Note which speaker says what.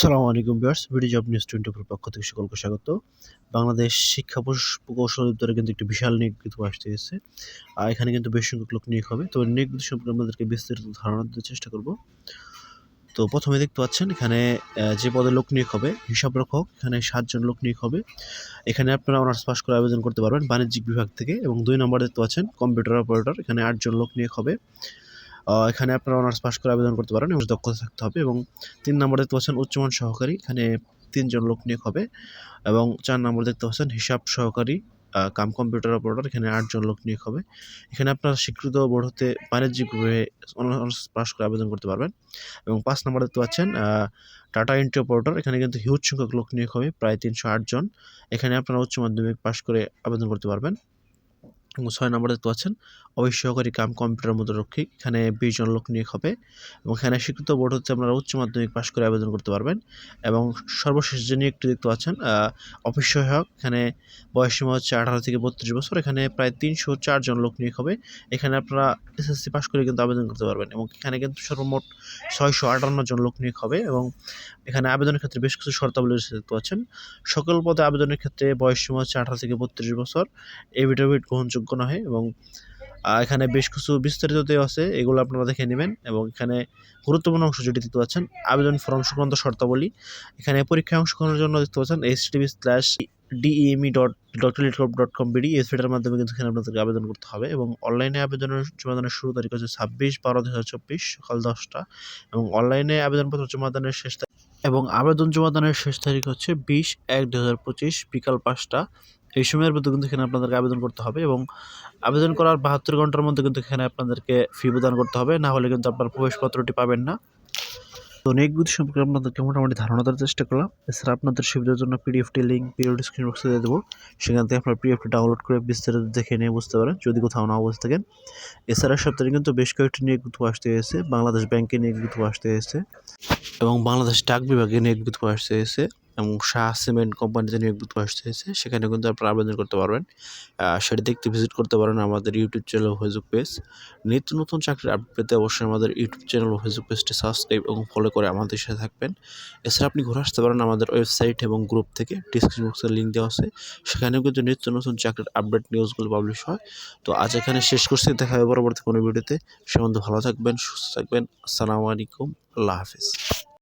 Speaker 1: সালামু আলাইকুম viewers video job news twenty four পক্ষ থেকে সকলকে স্বাগত। বাংলাদেশ শিক্ষা প্রকৌশল দপ্তরে কিন্তু একটি বিশাল নিয়োগ কিন্তু আসতে গেছে। আর এখানে কিন্তু বেশ সংখ্যক লোক নিয়োগ হবে। তো নিয়োগ সম্পর্কে আমাদেরকে বিস্তারিত ধারণা দিতে চেষ্টা করব। তো প্রথমে দেখতে পাচ্ছেন, এখানে যে পদে লোক নিয়োগ হবে, হিসাব রক্ষক, এখানে সাতজন লোক নিয়োগ হবে। এখানে আপনারা অনার্স পাস করে আবেদন করতে পারবেন বাণিজ্যিক বিভাগ থেকে। এবং দুই নম্বর দেখতে পাচ্ছেন, কম্পিউটার অপারেটর, এখানে আটজন লোক নিয়োগ হবে। এখানে আপনারা অনার্স পাস করে আবেদন করতে পারেন এবং দক্ষতা থাকতে হবে এবং তিন নম্বর দেখতে পাচ্ছেন উচ্চমান সহকারী, এখানে তিনজন লোক নিয়োগ হবে এবং চার নম্বর দেখতে পাচ্ছেন হিসাব সহকারী কাম কম্পিউটার অপারেটর এখানে আটজন লোক নিয়োগ হবে। এখানে আপনার স্বীকৃত বোর্ড হতে বাণিজ্যিকভাবে অনার্স পাস করে আবেদন করতে পারবেন এবং পাঁচ নম্বর দেখতে পাচ্ছেন টাটা এন্ট্রি অপারেটর এখানে কিন্তু হিউজ সংখ্যক লোক নিয়োগ হবে, প্রায় তিনশো আটজন। এখানে আপনারা উচ্চ মাধ্যমিক পাস করে আবেদন করতে পারবেন। এবং ছয় নম্বর দেখতে পাচ্ছেন। অফিস সহকারী কাম কম্পিউটার মুদ্রারক্ষী এখানে বিশ জন লোক নিয়োগ হবে এবং এখানে স্বীকৃত বোর্ড হচ্ছে আপনারা উচ্চ মাধ্যমিক পাস করে আবেদন করতে পারবেন এবং সর্বশেষ যে নিয়োগটি দেখতে পাচ্ছেন অফিস সহায়ক, এখানে বয়স সীমা হচ্ছে আঠারো থেকে বত্রিশ বছর, এখানে প্রায় তিনশো চারজন লোক নিয়োগ হবে। এখানে আপনারা এসএসসি পাস করে কিন্তু আবেদন করতে পারবেন এবং এখানে কিন্তু সর্বমোট ছয়শো আটান্ন জন লোক নিয়োগ হবে এবং এখানে আবেদনের ক্ষেত্রে বেশ কিছু শর্তাবলী দেখতে পাচ্ছেন। সকল পদে আবেদনের ক্ষেত্রে বয়স সীমা হচ্ছে আঠারো থেকে বত্রিশ বছর। এভিডেভিট গ্রহণযোগ্য নয় এবং এখানে বেশ কিছু বিস্তারিত দেওয়া আছে, এগুলো আপনারা দেখে নেবেন এবং এখানে গুরুত্বপূর্ণ অংশ যেটি দেখতে পাচ্ছেন, আবেদন ফর্ম সংক্রান্ত শর্তাবলী। এখানে পরীক্ষায় অংশগ্রহণের জন্য দেখতে পাচ্ছেন H TV slash DEME dot dot dot com BD এই ফিটার মাধ্যমে কিন্তু এখানে আপনাদেরকে আবেদন করতে হবে এবং অনলাইনে আবেদনের জমাদানের শুরু তারিখ হচ্ছে ছাব্বিশ বারো দু হাজার চব্বিশ, সকাল দশটা এবং অনলাইনে আবেদনপত্র জমাদানের শেষ এবং আবেদন জমাদানের শেষ তারিখ হচ্ছে বিশ এক দু হাজার পঁচিশ, বিকাল পাঁচটা এই সময়ের মধ্যে কিন্তু এখানে আপনাদেরকে আবেদন করতে হবে এবং আবেদন করার বাহাত্তর ঘণ্টার মধ্যে কিন্তু এখানে আপনাদেরকে ফি প্রদান করতে হবে। না হলে কিন্তু আপনার প্রবেশপত্রটি পাবেন না। তো নিয়োগবিধি সম্পর্কে আপনাদেরকে মোটামুটি ধারণা দেওয়ার চেষ্টা করলাম। এছাড়া আপনাদের সুবিধার জন্য পিডিএফটি লিঙ্ক পিরিয়ড স্ক্রিন বক্সে দিয়ে দেবো। সেখান থেকে আপনার পিডিএফটি ডাউনলোড করে বিস্তারিত দেখে নিয়ে বুঝতে পারেন, যদি কোথাও না বুঝতে থাকেন। এছাড়া সপ্তাহে কিন্তু বেশ কয়েকটি নিয়োগ আসতে হয়েছে বাংলাদেশ ব্যাংকে নিয়োগ আসতে হয়েছে এবং বাংলাদেশ ডাক বিভাগে নিয়োগ আসতে হয়েছে এবং শাহ সিমেন্ট কোম্পানিতে নিয়োগ হয়েছে, সেখানে কিন্তু আপনারা আবেদন করতে পারবেন। সেটা দেখতে ভিজিট করতে পারেন আমাদের ইউটিউব চ্যানেল ফেসবুক পেজ নিত্য নতুন চাকরির আপডেট পেতে অবশ্যই আমাদের ইউটিউব চ্যানেল ফেসবুক পেজটি সাবস্ক্রাইব এবং ফলো করে আমাদের সাথে থাকবেন। এছাড়া আপনি ঘুরে আসতে পারেন আমাদের ওয়েবসাইট এবং গ্রুপ থেকে ডিসক্রিপশন বক্সের লিঙ্ক দেওয়া আছে। সেখানেও কিন্তু নিত্য নতুন চাকরির আপডেট নিউজগুলো পাবলিশ হয়। তো আজ এখানে শেষ করছি, দেখা হবে পরবর্তী কোনো ভিডিওতে সে ভালো থাকবেন, সুস্থ থাকবেন। আসসালামু আলাইকুম, আল্লাহ হাফিজ।